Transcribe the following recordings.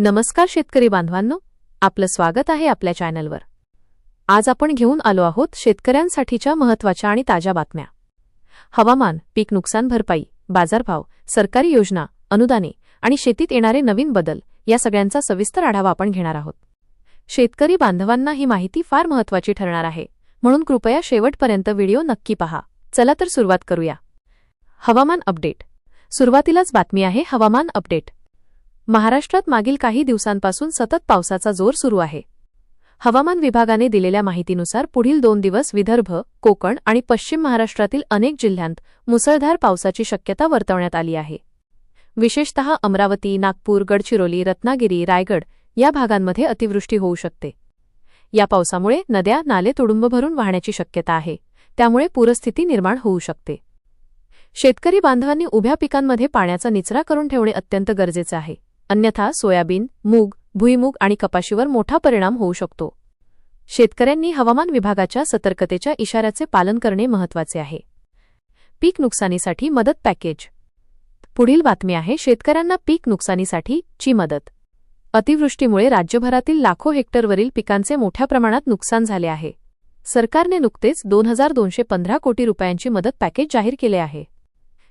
नमस्कार शेतकरी बांधवांनो आपलं स्वागत आहे आपल्या चॅनलवर. आज आपण घेऊन आलो आहोत शेतकऱ्यांसाठीच्या महत्त्वाच्या आणि ताज्या बातम्या. हवामान पीक नुकसान भरपाई बाजारभाव सरकारी योजना अनुदाने आणि शेतीत येणारे नवीन बदल या सगळ्यांचा सविस्तर आढावा आपण घेणार आहोत. शेतकरी बांधवांना ही माहिती फार महत्त्वाची ठरणार आहे म्हणून कृपया शेवटपर्यंत व्हिडिओ नक्की पहा. चला तर सुरुवात करूया. हवामान अपडेट. सुरुवातीलाच बातमी आहे हवामान अपडेट. महाराष्ट्रात मागील काही दिवसांपासून सतत पावसाचा जोर सुरू आहे. हवामान विभागाने दिलेल्या माहितीनुसार पुढील दोन दिवस विदर्भ कोकण आणि पश्चिम महाराष्ट्रातील अनेक जिल्ह्यांत मुसळधार पावसाची शक्यता वर्तवण्यात आली आहे. विशेषतः अमरावती नागपूर गडचिरोली रत्नागिरी रायगड या भागांमध्ये अतिवृष्टी होऊ शकते. या पावसामुळे नद्या नाले तुडुंब भरून वाहण्याची शक्यता आहे. त्यामुळे पूरस्थिती निर्माण होऊ शकते. शेतकरी बांधवांनी उभ्या पिकांमध्ये पाण्याचा निचरा करून ठेवणे अत्यंत गरजेचे आहे. अन्यथा सोयाबीन मूग भुईमूग आणि कपाशीवर मोठा परिणाम होऊ शकतो. शेतकऱ्यांनी हवामान विभागाच्या सतर्कतेच्या इशाऱ्याचे पालन करणे महत्त्वाचे आहे. पीक नुकसानीसाठी मदत पॅकेज. पुढील बातमी आहे शेतकऱ्यांना पीक नुकसानीसाठी ची मदत. अतिवृष्टीमुळे राज्यभरातील लाखो हेक्टरवरील पिकांचे मोठ्या प्रमाणात नुकसान झाले आहे. सरकारने नुकतेच दोन हजार दोनशे पंधरा कोटी रुपयांची मदत पॅकेज जाहीर केले आहे.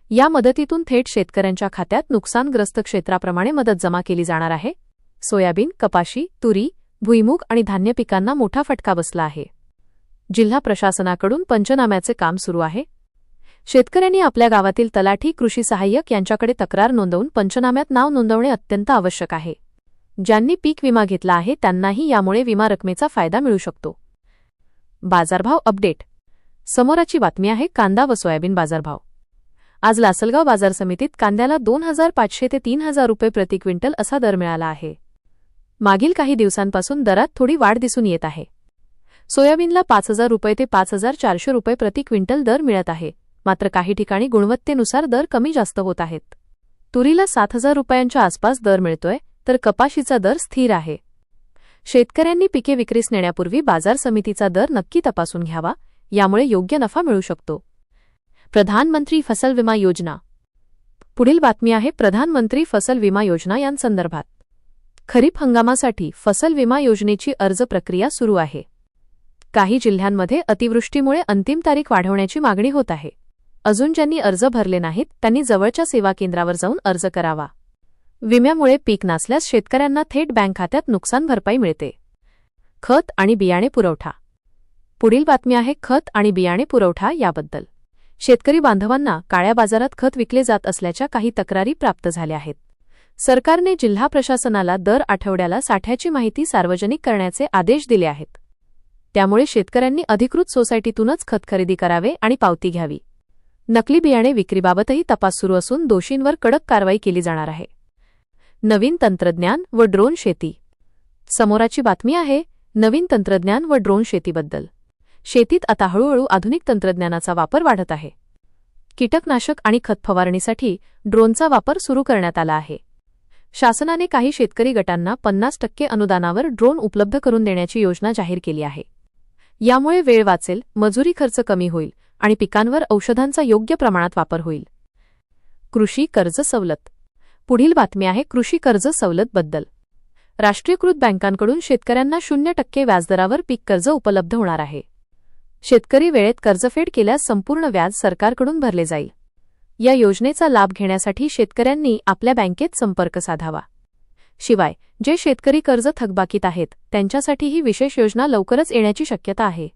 या मदतीतून थेट शेतकऱ्यांच्या खात्यात नुकसानग्रस्त क्षेत्राप्रमाणे मदत जमा केली जाणार आहे. सोयाबीन कपाशी तुरी भुईमूग आणि धान्य पिकांना मोठा फटका बसला आहे. जिल्हा प्रशासनाकडून पंचनाम्याचे काम सुरू आहे. शेतकऱ्यांनी आपल्या गावातील तलाठी कृषी सहाय्यक यांच्याकडे तक्रार नोंदवून पंचनाम्यात नाव नोंदवणे अत्यंत आवश्यक आहे. ज्यांनी पीक विमा घेतला आहे त्यांनाही यामुळे विमा रकमेचा फायदा मिळू शकतो. बाजारभाव अपडेट. समोराची बातमी आहे कांदा व सोयाबीन बाजारभाव. आज लासलगाव बाजार समितीत कांद्याला दोन हजार पाचशे ते तीन हजार रुपये प्रति क्विंटल असा दर मिळाला आहे. मागील काही दिवसांपासून दरात थोडी वाढ दिसून येत आहे. सोयाबीनला पाच हजार रुपये ते पाच हजार चारशे रुपये प्रति क्विंटल दर मिळत आहे. मात्र काही ठिकाणी गुणवत्तेनुसार दर कमी जास्त होत आहेत. तुरीला सात हजार रुपयांच्या आसपास दर मिळतोय तर कपाशीचा दर स्थिर आहे. शेतकऱ्यांनी पिके विक्रीस नेण्यापूर्वी बाजार समितीचा दर नक्की तपासून घ्यावा यामुळे योग्य नफा मिळू शकतो. प्रधानमंत्री फसल विमा योजना. पुढील बातमी आहे प्रधानमंत्री फसल विमा योजना यांसंदर्भात. खरीप हंगामासाठी फसल विमा योजनेची अर्ज प्रक्रिया सुरू आहे. काही जिल्ह्यांमध्ये अतिवृष्टीमुळे अंतिम तारीख वाढवण्याची मागणी होत आहे. अजून ज्यांनी अर्ज भरले नाहीत त्यांनी जवळच्या सेवा केंद्रावर जाऊन अर्ज करावा. विम्यामुळे पीक नसल्यास शेतकऱ्यांना थेट बँक खात्यात नुकसान भरपाई मिळते. खत आणि बियाणे पुरवठा. पुढील बातमी आहे खत आणि बियाणे पुरवठा याबद्दल. शेतकरी बांधवांना काळ्या बाजारात खत विकले जात असल्याच्या काही तक्रारी प्राप्त झाल्या आहेत. सरकारने जिल्हा प्रशासनाला दर आठवड्याला साठ्याची माहिती सार्वजनिक करण्याचे आदेश दिले आहेत. त्यामुळे शेतकऱ्यांनी अधिकृत सोसायटीतूनच खत खरेदी करावे आणि पावती घ्यावी. नकली बियाणे विक्रीबाबतही तपास सुरू असून दोषींवर कडक कारवाई केली जाणार आहे. नवीन तंत्रज्ञान व ड्रोन शेती. समोराची बातमी आहे नवीन तंत्रज्ञान व ड्रोन शेतीबद्दल. शेतीत आता हळूहळू आधुनिक तंत्रज्ञानाचा वापर वाढत आहे. कीटकनाशक आणि खत फवारणीसाठी ड्रोनचा वापर सुरू करण्यात आला आहे. शासनाने काही शेतकरी गटांना पन्नास टक्के अनुदानावर ड्रोन उपलब्ध करून देण्याची योजना जाहीर केली आहे. यामुळे वेळ वाचेल मजुरी खर्च कमी होईल आणि पिकांवर औषधांचा योग्य प्रमाणात वापर होईल. कृषी कर्ज सवलत. पुढील बातमी आहे कृषी कर्ज सवलतबद्दल राष्ट्रीयकृत बँकांकडून शेतकऱ्यांना शून्य टक्के व्याजदरावर पीक कर्ज उपलब्ध होणार आहे. शेतकरी वेळेत कर्जफेड केल्यास संपूर्ण व्याज सरकारकडून भरले जाईल. या योजनेचा लाभ घेण्यासाठी शेतकऱ्यांनी आपल्या बँकेत संपर्क साधावा. शिवाय जे शेतकरी कर्ज थकबाकीत आहेत त्यांच्यासाठी ही विशेष योजना लवकरच येण्याची शक्यता आहे.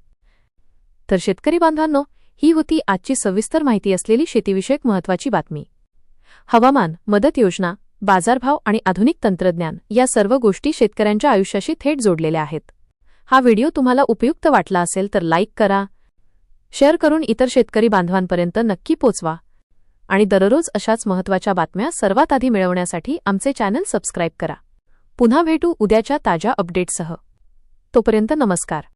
तर शेतकरी बांधवांनो ही होती आजची सविस्तर माहिती असलेली शेतीविषयक महत्त्वाची बातमी. हवामान मदत योजना बाजारभाव आणि आधुनिक तंत्रज्ञान या सर्व गोष्टी शेतकऱ्यांच्या आयुष्याशी थेट जोडलेल्या आहेत. हा व्हिडिओ तुम्हाला उपयुक्त वाटला असेल तर लाईक करा शेअर करून इतर शेतकरी बांधवांपर्यंत नक्की पोचवा. आणि दररोज अशाच महत्त्वाच्या बातम्या सर्वात आधी मिळवण्यासाठी आमचे चॅनल सबस्क्राईब करा. पुन्हा भेटू उद्याच्या ताज्या अपडेटसह तोपर्यंत नमस्कार.